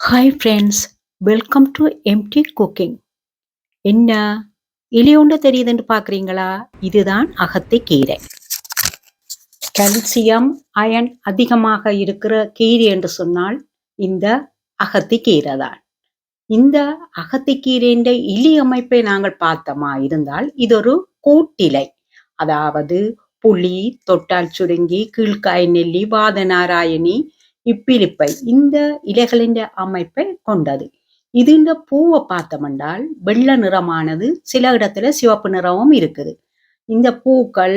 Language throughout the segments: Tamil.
Hi friends welcome to M T cooking என்ன இலையோண்டு தெரியுதுன்னு பார்க்குறீங்களா? இதுதான் அகத்தி கீரை. கல்சியம் அயன் அதிகமாக இருக்கிற கீரை என்று சொன்னால் இந்த அகத்தி கீரை தான். இந்த அகத்திக்கீரையின் இலி அமைப்பை நாங்கள் பார்த்தோமா? இருந்தால் இது ஒரு கூட்டிலை. அதாவது புளி தொட்டால் சுருங்கி கீழ்காய் நெல்லி வாதநாராயணி இப்பிலிப்பை இந்த இலைகளின் அமைப்பை கொண்டது. இது இந்த பூவை பார்த்தோம்னால் வெள்ள நிறமானது சில இடத்துல சிவப்பு நிறமும் இருக்குது. இந்த பூக்கள்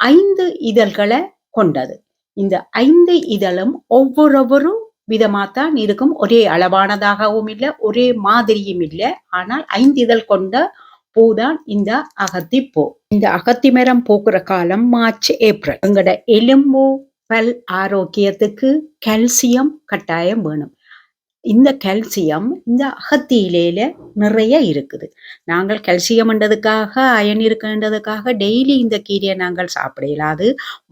ஐந்து இதழ்களை கொண்டது. இந்த ஐந்து இதழும் ஒவ்வொருவரும் விதமாத்தான் இருக்கும். ஒரே அளவானதாகவும் இல்லை ஒரே மாதிரியும் இல்லை. ஆனால் ஐந்து இதழ் கொண்ட பூதான் இந்த அகத்தி பூ இந்த அகத்தி மரம் பூக்குற காலம் மார்ச் ஏப்ரல். எங்கட எலும்பு பல் ஆரோக்கியத்துக்கு கால்சியம் கட்டாயம் வேணும். இந்த கால்சியம் இந்த அகத்தியிலேல நிறைய இருக்குது. நாங்கள் கால்சியம்ன்றதுக்காக அயன் இருக்குன்றதுக்காக டெய்லி இந்த கீரையை நாங்கள் சாப்பிடலாது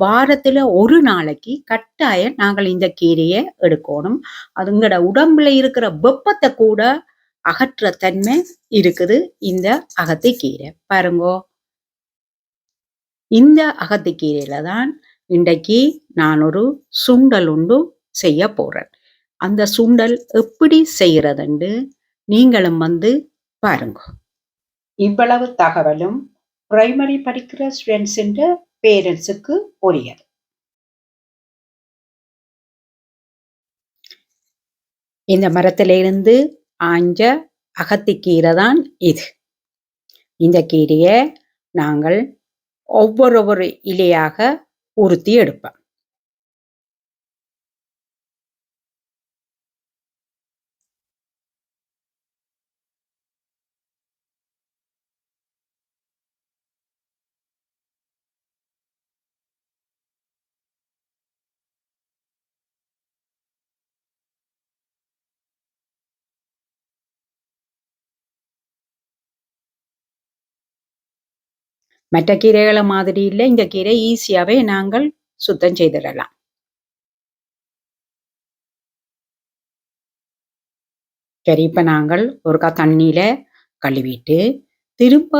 வாரத்தில் வாரத்துல ஒரு நாளைக்கு கட்டாயம் நாங்கள் இந்த கீரையை எடுக்கணும். அதுங்கட உடம்புல இருக்கிற வெப்பத்தை கூட அகற்ற தன்மை இருக்குது இந்த அகத்தி கீரை பாருங்கோ. இந்த அகத்தி கீரையில தான் இன்றைக்கு நான் ஒரு சுண்டல் உண்டு செய்ய போகிறேன் அந்த சுண்டல் எப்படி செய்கிறதுண்டு நீங்களும் வந்து பாருங்க. இவ்வளவு தகவலும் பிரைமரி படிக்கிற ஸ்டூடெண்ட்ஸ் பேரண்ட்ஸுக்கு உரியது இந்த மரத்திலிருந்து ஆஞ்ச அகத்திக்கீரை தான் இது. இந்த கீரையை நாங்கள் ஒவ்வொரு ஒரு இலையாக உறுத்தி எடுப்பேன். மற்ற கீரைகளை மாதிரி இல்லை இந்த கீரை ஈஸியாகவே நாங்கள் சுத்தம் செய்திடலாம். சரி இப்போ நாங்கள் ஒருக்கா தண்ணியில் கழுவிட்டு திரும்ப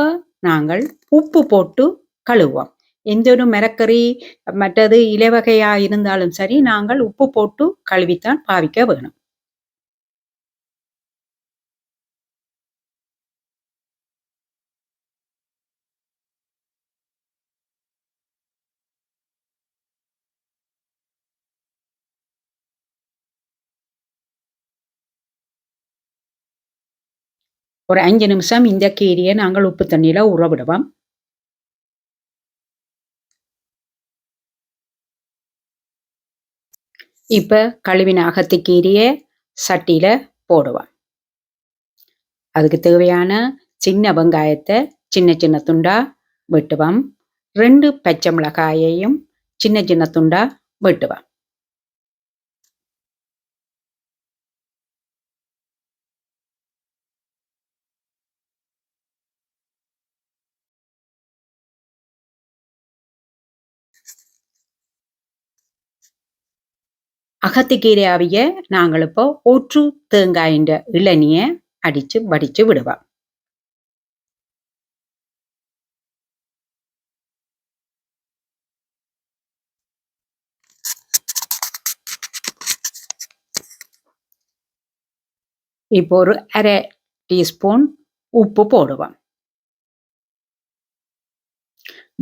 நாங்கள் உப்பு போட்டு கழுவோம் எந்த ஒரு மரக்கறி மற்றது இலைவகையாக இருந்தாலும் சரி நாங்கள் உப்பு போட்டு கழுவித்தான் பாவிக்க வேணும். ஒரு அஞ்சு நிமிஷம் இந்த கீரையை நாங்கள் உப்பு தண்ணியில் ஊற விடுவோம். இப்போ கழுவின அகத்தி கீரையை சட்டியில் போடுவோம். அதுக்கு தேவையான சின்ன வெங்காயத்தை சின்ன சின்ன துண்டா வெட்டுவோம். ரெண்டு பச்சை மிளகாயையும் சின்ன சின்ன துண்டா வெட்டுவோம். அகத்திக்கீரை அவிய நாங்கள் இப்போ ஒற்று தேங்காயின்ற இளநிய அடிச்சு வடிச்சு விடுவோம். இப்போ ஒரு அரை டீஸ்பூன் உப்பு போடுவோம்.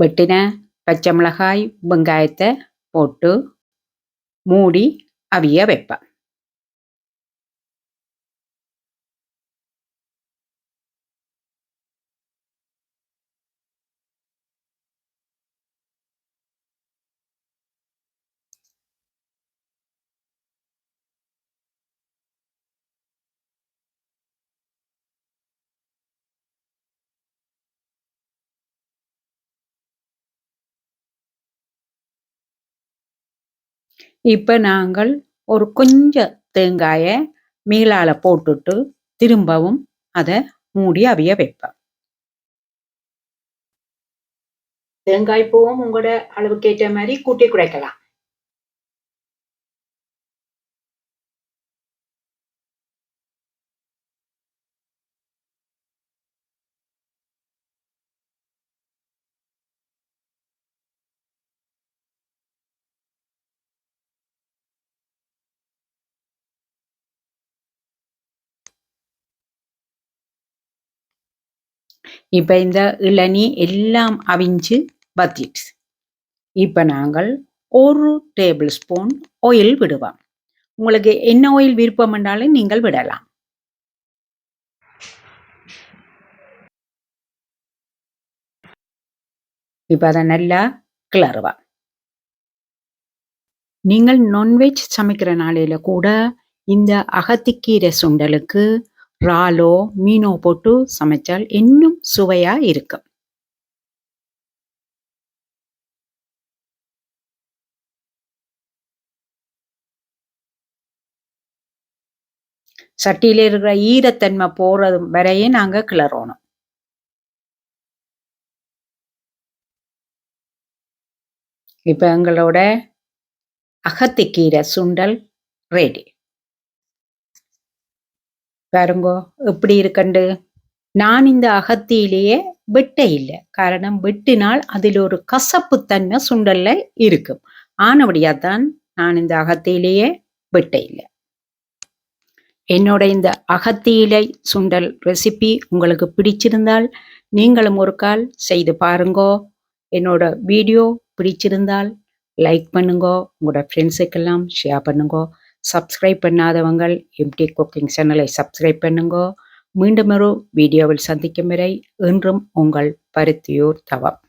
வெட்டின பச்சை மிளகாய் வெங்காயத்தை போட்டு மூடி அவிய வைப்பேன் இப்போ நாங்கள் ஒரு கொஞ்சம் தேங்காயை மேலால போட்டுட்டு திரும்பவும் அதை மூடி அவிய வைப்போம். தேங்காய் பூவும் உங்களோட அளவுக்கு ஏற்ற மாதிரி கூட்டி குறைக்கலாம் இப்ப இந்த இளநி எல்லாம் அவிஞ்சு வத்திடுச்சு. இப்ப நாங்கள் ஒரு டேபிள் ஸ்பூன் ஆயில் விடுவோம். உங்களுக்கு என்ன ஆயில் விருப்பம் என்றாலும் நீங்கள் விடலாம். இப்ப அதை நல்லா கிளறுவா நீங்கள் நான்வெஜ் சமைக்கிற நாளையில கூட இந்த அகத்திக்கீரை சுண்டலுக்கு ராலோ மீனோ போட்டு சமைச்சால் இன்னும் சுவையா இருக்கும். சட்டியில இருக்கிற ஈரத்தன்மை போறது வரையும் நாங்க கிளறணும். இப்ப எங்களோட அகத்திக்கீரை சுண்டல் ரெடி பாருங்கோ எப்படி இருக்கண்டு? நான் இந்த அகத்தியிலேயே வெட்ட இல்லை. காரணம் வெட்டினால் அதில் ஒரு கசப்புத்தன்மை சுண்டல்ல இருக்கும். ஆனபடியா தான் நான் இந்த அகத்தியிலேயே வெட்ட இல்லை. என்னோட இந்த அகத்தியிலை சுண்டல் ரெசிபி உங்களுக்கு பிடிச்சிருந்தால் நீங்களும் ஒரு கால் செய்து பாருங்கோ. என்னோட வீடியோ பிடிச்சிருந்தால் லைக் பண்ணுங்கோ. உங்களோட ஃப்ரெண்ட்ஸுக்கெல்லாம் ஷேர் பண்ணுங்கோ. சப்ஸ்கிரைப் பண்ணாதவங்கள் எம்டி குக்கிங் சேனலை சப்ஸ்கிரைப் பண்ணுங்கோ. மீண்டும் ஒரு வீடியோவில் சந்திக்கும் வரை என்றும் உங்கள் பருத்தியூர் தவம்.